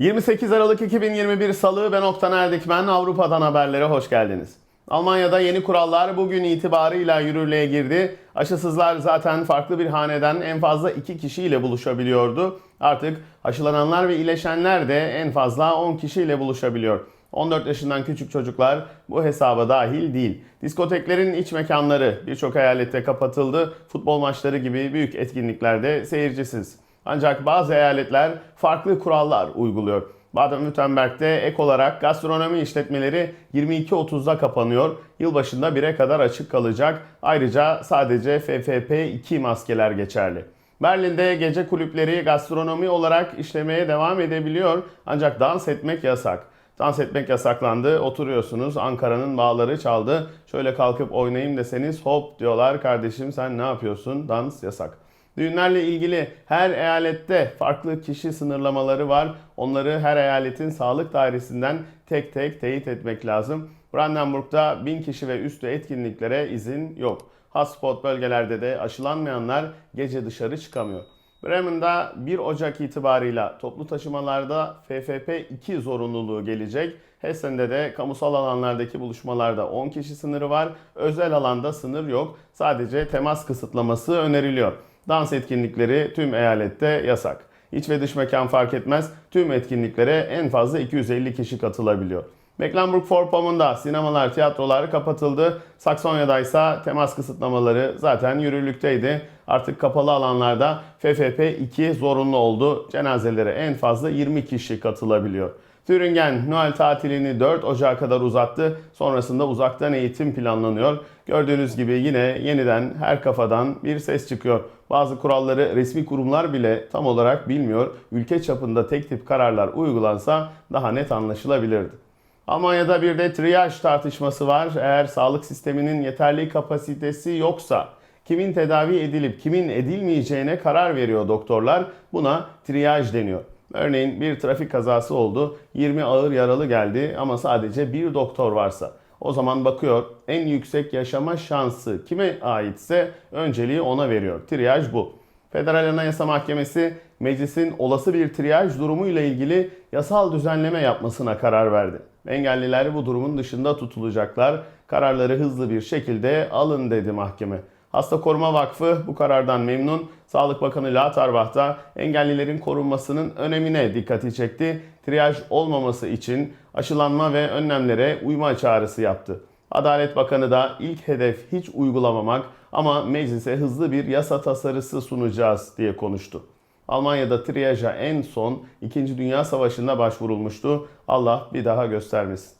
28 Aralık 2021 Salı ben Oktan Erdikmen Avrupa'dan haberlere hoş geldiniz. Almanya'da yeni kurallar bugün itibarıyla yürürlüğe girdi. Aşısızlar zaten farklı bir haneden en fazla 2 kişiyle buluşabiliyordu. Artık aşılananlar ve iyileşenler de en fazla 10 kişiyle buluşabiliyor. 14 yaşından küçük çocuklar bu hesaba dahil değil. Diskoteklerin iç mekanları birçok eyalette kapatıldı. Futbol maçları gibi büyük etkinliklerde seyircisiz. Ancak bazı eyaletler farklı kurallar uyguluyor. Baden-Württemberg'de ek olarak gastronomi işletmeleri 22.30'da kapanıyor. Yılbaşında 1'e kadar açık kalacak. Ayrıca sadece FFP2 maskeler geçerli. Berlin'de gece kulüpleri gastronomi olarak işlemeye devam edebiliyor ancak dans etmek yasak. Dans etmek yasaklandı. Oturuyorsunuz. Ankara'nın bağları çaldı. Şöyle kalkıp oynayayım deseniz hop diyorlar. Kardeşim sen ne yapıyorsun? Dans yasak. Düğünlerle ilgili her eyalette farklı kişi sınırlamaları var. Onları her eyaletin sağlık dairesinden tek tek teyit etmek lazım. Brandenburg'da 1000 kişi ve üstü etkinliklere izin yok. Hotspot bölgelerde de aşılanmayanlar gece dışarı çıkamıyor. Bremen'da 1 Ocak itibarıyla toplu taşımalarda FFP2 zorunluluğu gelecek. Hessen'de de kamusal alanlardaki buluşmalarda 10 kişi sınırı var. Özel alanda sınır yok. Sadece temas kısıtlaması öneriliyor. Dans etkinlikleri tüm eyalette yasak. İç ve dış mekan fark etmez. Tüm etkinliklere en fazla 250 kişi katılabiliyor. Mecklenburg-Vorpommern'da sinemalar, tiyatrolar kapatıldı. Saksonya'da ise temas kısıtlamaları zaten yürürlükteydi. Artık kapalı alanlarda FFP2 zorunlu oldu. Cenazelere en fazla 20 kişi katılabiliyor. Thüringen Noel tatilini 4 Ocağı kadar uzattı. Sonrasında uzaktan eğitim planlanıyor. Gördüğünüz gibi yine yeniden her kafadan bir ses çıkıyor. Bazı kuralları resmi kurumlar bile tam olarak bilmiyor. Ülke çapında tek tip kararlar uygulansa daha net anlaşılabilirdi. Almanya'da bir de triyaj tartışması var. Eğer sağlık sisteminin yeterli kapasitesi yoksa kimin tedavi edilip kimin edilmeyeceğine karar veriyor doktorlar. Buna triyaj deniyor. Örneğin bir trafik kazası oldu. 20 ağır yaralı geldi ama sadece bir doktor varsa. O zaman bakıyor en yüksek yaşama şansı kime aitse önceliği ona veriyor. Triyaj bu. Federal Anayasa Mahkemesi meclisin olası bir triyaj durumu ile ilgili yasal düzenleme yapmasına karar verdi. Engelliler bu durumun dışında tutulacaklar. Kararları hızlı bir şekilde alın dedi mahkeme. Hasta Koruma Vakfı bu karardan memnun. Sağlık Bakanı Latarbach da engellilerin korunmasının önemine dikkati çekti. Triyaj olmaması için aşılanma ve önlemlere uyma çağrısı yaptı. Adalet Bakanı da ilk hedef hiç uygulamamak ama meclise hızlı bir yasa tasarısı sunacağız diye konuştu. Almanya'da triyaja en son 2. Dünya Savaşı'nda başvurulmuştu. Allah bir daha göstermesin.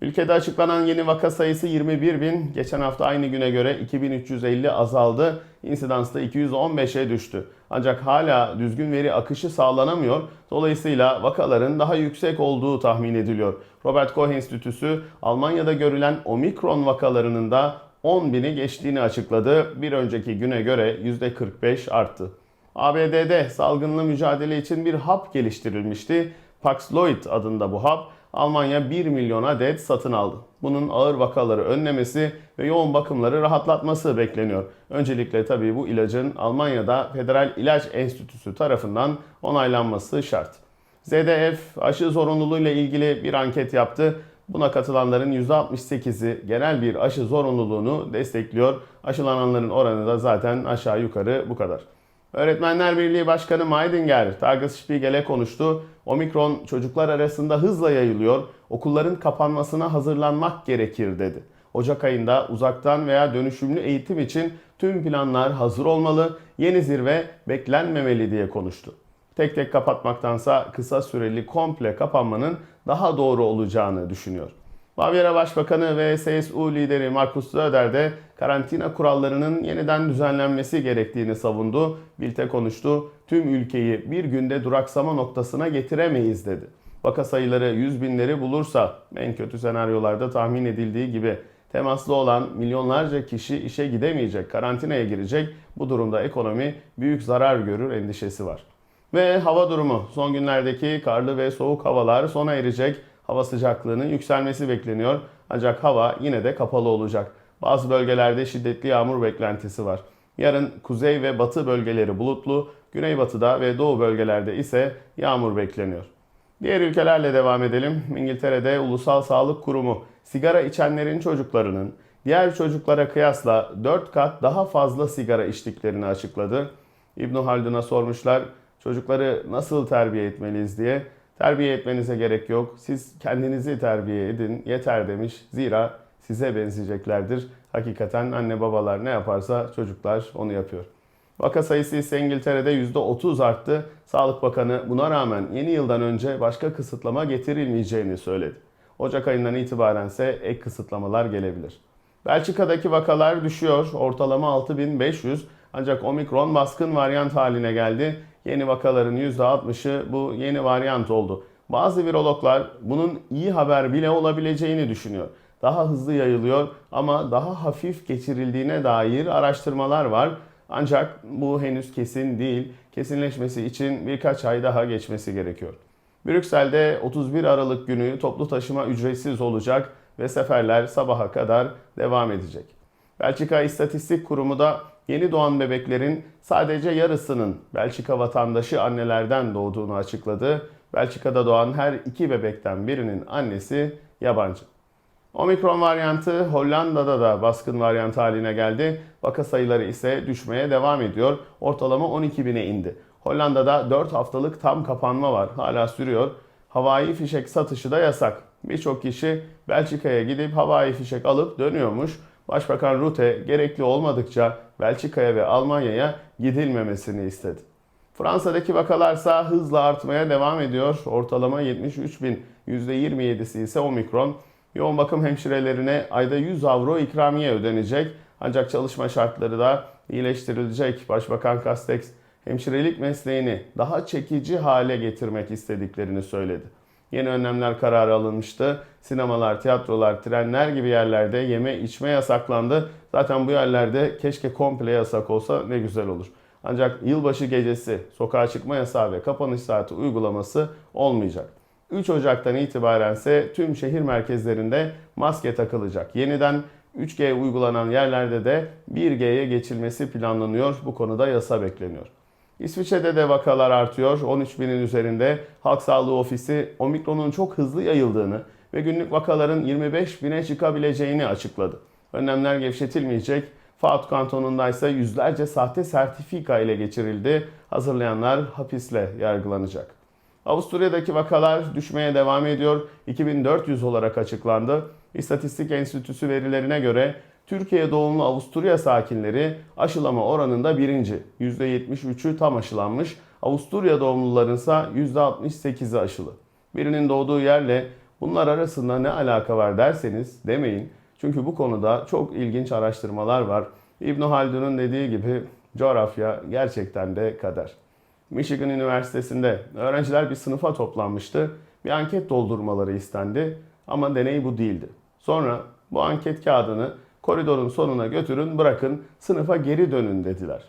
Ülkede açıklanan yeni vaka sayısı 21 bin. Geçen hafta aynı güne göre 2350 azaldı. İnsidans da 215'e düştü. Ancak hala düzgün veri akışı sağlanamıyor. Dolayısıyla vakaların daha yüksek olduğu tahmin ediliyor. Robert Koch Enstitüsü Almanya'da görülen omikron vakalarının da 10 bini geçtiğini açıkladı. Bir önceki güne göre %45 arttı. ABD'de salgınla mücadele için bir hap geliştirilmişti. Paxlovid adında bu hap Almanya 1 milyon adet satın aldı. Bunun ağır vakaları önlemesi ve yoğun bakımları rahatlatması bekleniyor. Öncelikle tabii bu ilacın Almanya'da Federal İlaç Enstitüsü tarafından onaylanması şart. ZDF aşı zorunluluğu ile ilgili bir anket yaptı. Buna katılanların %68'i genel bir aşı zorunluluğunu destekliyor. Aşılananların oranı da zaten aşağı yukarı bu kadar. Öğretmenler Birliği Başkanı Maydinger, Tagesspiegel'e konuştu. Omikron çocuklar arasında hızla yayılıyor. Okulların kapanmasına hazırlanmak gerekir dedi. Ocak ayında uzaktan veya dönüşümlü eğitim için tüm planlar hazır olmalı, yeni zirve beklenmemeli diye konuştu. Tek tek kapatmaktansa kısa süreli komple kapanmanın daha doğru olacağını düşünüyor. Bavyera Başbakanı ve CSU lideri Markus Söder de karantina kurallarının yeniden düzenlenmesi gerektiğini savundu. Bild'e konuştu. Tüm ülkeyi bir günde duraksama noktasına getiremeyiz dedi. Vaka sayıları 100 binleri bulursa en kötü senaryolarda tahmin edildiği gibi temaslı olan milyonlarca kişi işe gidemeyecek, karantinaya girecek. Bu durumda ekonomi büyük zarar görür endişesi var. Ve hava durumu. Son günlerdeki karlı ve soğuk havalar sona erecek. Hava sıcaklığının yükselmesi bekleniyor. Ancak hava yine de kapalı olacak. Bazı bölgelerde şiddetli yağmur beklentisi var. Yarın kuzey ve batı bölgeleri bulutlu, güneybatıda ve doğu bölgelerde ise yağmur bekleniyor. Diğer ülkelerle devam edelim. İngiltere'de Ulusal Sağlık Kurumu sigara içenlerin çocuklarının diğer çocuklara kıyasla 4 kat daha fazla sigara içtiklerini açıkladı. İbn Haldun'a sormuşlar çocukları nasıl terbiye etmeliyiz diye. Terbiye etmenize gerek yok. Siz kendinizi terbiye edin yeter demiş. Zira size benzeyeceklerdir. Hakikaten anne babalar ne yaparsa çocuklar onu yapıyor. Vaka sayısı ise İngiltere'de %30 arttı. Sağlık Bakanı buna rağmen yeni yıldan önce başka kısıtlama getirilmeyeceğini söyledi. Ocak ayından itibaren ise ek kısıtlamalar gelebilir. Belçika'daki vakalar düşüyor. Ortalama 6500 ancak omikron baskın varyant haline geldi. Yeni vakaların %60'ı bu yeni varyant oldu. Bazı virologlar bunun iyi haber bile olabileceğini düşünüyor. Daha hızlı yayılıyor ama daha hafif geçirildiğine dair araştırmalar var. Ancak bu henüz kesin değil. Kesinleşmesi için birkaç ay daha geçmesi gerekiyor. Brüksel'de 31 Aralık günü toplu taşıma ücretsiz olacak ve seferler sabaha kadar devam edecek. Belçika İstatistik Kurumu da yeni doğan bebeklerin sadece yarısının Belçika vatandaşı annelerden doğduğunu açıkladı. Belçika'da doğan her iki bebekten birinin annesi yabancı. Omikron varyantı Hollanda'da da baskın varyant haline geldi. Vaka sayıları ise düşmeye devam ediyor. Ortalama 12 bine indi. Hollanda'da 4 haftalık tam kapanma var. Hala sürüyor. Havai fişek satışı da yasak. Birçok kişi Belçika'ya gidip havai fişek alıp dönüyormuş. Başbakan Rutte gerekli olmadıkça Belçika'ya ve Almanya'ya gidilmemesini istedi. Fransa'daki vakalarsa hızla artmaya devam ediyor. Ortalama 73 bin, %27'si ise omikron. Yoğun bakım hemşirelerine ayda 100 avro ikramiye ödenecek. Ancak çalışma şartları da iyileştirilecek. Başbakan Castex hemşirelik mesleğini daha çekici hale getirmek istediklerini söyledi. Yeni önlemler kararı alınmıştı. Sinemalar, tiyatrolar, trenler gibi yerlerde yeme içme yasaklandı. Zaten bu yerlerde keşke komple yasak olsa ne güzel olur. Ancak yılbaşı gecesi sokağa çıkma yasağı ve kapanış saati uygulaması olmayacak. 3 Ocak'tan itibaren ise tüm şehir merkezlerinde maske takılacak. Yeniden 3G uygulanan yerlerde de 1G'ye geçilmesi planlanıyor. Bu konuda yasa bekleniyor. İsviçre'de de vakalar artıyor. 13 binin üzerinde Halk Sağlığı Ofisi omikronun çok hızlı yayıldığını ve günlük vakaların 25 bine çıkabileceğini açıkladı. Önlemler gevşetilmeyecek. Faat kantonunda ise yüzlerce sahte sertifika ile geçirildi. Hazırlayanlar hapisle yargılanacak. Avusturya'daki vakalar düşmeye devam ediyor. 2400 olarak açıklandı. İstatistik Enstitüsü verilerine göre Türkiye doğumlu Avusturya sakinleri aşılama oranında birinci. %73'ü tam aşılanmış. Avusturya doğumluların ise %68'i aşılı. Birinin doğduğu yerle bunlar arasında ne alaka var derseniz demeyin. Çünkü bu konuda çok ilginç araştırmalar var. İbn Haldun'un dediği gibi coğrafya gerçekten de kader. Michigan Üniversitesi'nde öğrenciler bir sınıfa toplanmıştı. Bir anket doldurmaları istendi ama deney bu değildi. Sonra bu anket kağıdını koridorun sonuna götürün bırakın sınıfa geri dönün dediler.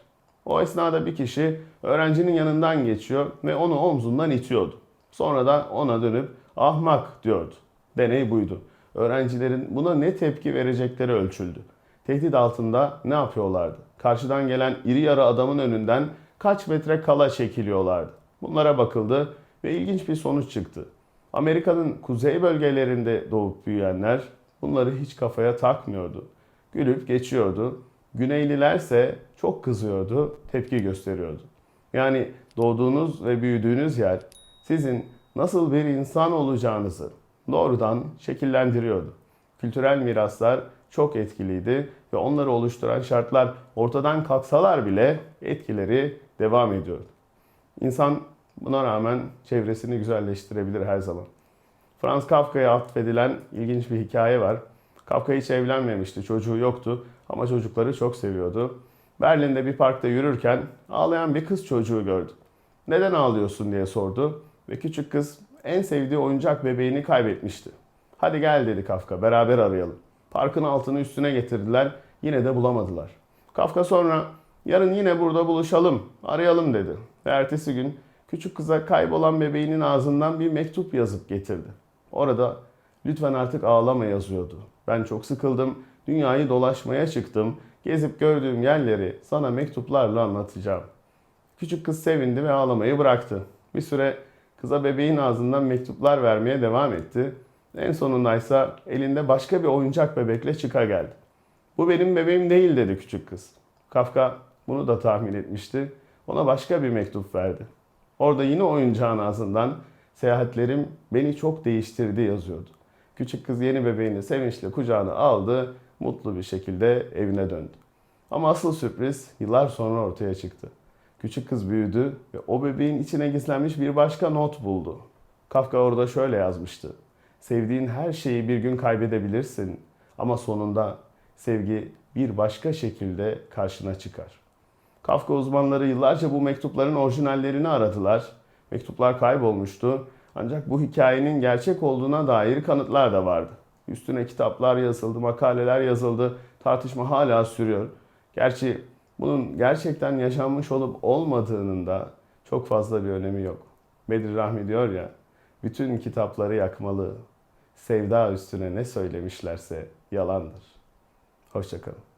O esnada bir kişi öğrencinin yanından geçiyor ve onu omzundan itiyordu. Sonra da ona dönüp ahmak diyordu. Deney buydu. Öğrencilerin buna ne tepki verecekleri ölçüldü. Tehdit altında ne yapıyorlardı? Karşıdan gelen iri yarı adamın önünden kaç metre kala çekiliyorlardı. Bunlara bakıldı ve ilginç bir sonuç çıktı. Amerika'nın kuzey bölgelerinde doğup büyüyenler bunları hiç kafaya takmıyordu. Gülüp geçiyordu. Güneylilerse çok kızıyordu, tepki gösteriyordu. Yani doğduğunuz ve büyüdüğünüz yer sizin nasıl bir insan olacağınızı doğrudan şekillendiriyordu. Kültürel miraslar çok etkiliydi ve onları oluşturan şartlar ortadan kalksalar bile etkileri devam ediyordu. İnsan buna rağmen çevresini güzelleştirebilir her zaman. Franz Kafka'ya atfedilen ilginç bir hikaye var. Kafka hiç evlenmemişti, çocuğu yoktu ama çocukları çok seviyordu. Berlin'de bir parkta yürürken ağlayan bir kız çocuğu gördü. Neden ağlıyorsun diye sordu ve küçük kız en sevdiği oyuncak bebeğini kaybetmişti. Hadi gel dedi Kafka, beraber arayalım. Parkın altını üstüne getirdiler, yine de bulamadılar. Kafka sonra yarın yine burada buluşalım, arayalım dedi. Ve ertesi gün küçük kıza kaybolan bebeğinin ağzından bir mektup yazıp getirdi. Orada lütfen artık ağlama yazıyordu. Ben çok sıkıldım, dünyayı dolaşmaya çıktım, gezip gördüğüm yerleri sana mektuplarla anlatacağım. Küçük kız sevindi ve ağlamayı bıraktı. Bir süre Kıza bebeğin ağzından mektuplar vermeye devam etti. En sonundaysa elinde başka bir oyuncak bebekle çıka geldi. Bu benim bebeğim değil dedi küçük kız. Kafka bunu da tahmin etmişti. Ona başka bir mektup verdi. Orada yine oyuncağın ağzından seyahatlerim beni çok değiştirdi yazıyordu. Küçük kız yeni bebeğini sevinçle kucağına aldı, mutlu bir şekilde evine döndü. Ama asıl sürpriz yıllar sonra ortaya çıktı. Küçük kız büyüdü ve o bebeğin içine gizlenmiş bir başka not buldu. Kafka orada şöyle yazmıştı. Sevdiğin her şeyi bir gün kaybedebilirsin ama sonunda sevgi bir başka şekilde karşına çıkar. Kafka uzmanları yıllarca bu mektupların orijinallerini aradılar. Mektuplar kaybolmuştu. Ancak bu hikayenin gerçek olduğuna dair kanıtlar da vardı. Üstüne kitaplar yazıldı, makaleler yazıldı. Tartışma hala sürüyor. Gerçi bunun gerçekten yaşanmış olup olmadığının da çok fazla bir önemi yok. Bedir Rahmi diyor ya, bütün kitapları yakmalı. Sevda üstüne ne söylemişlerse yalandır. Hoşçakalın.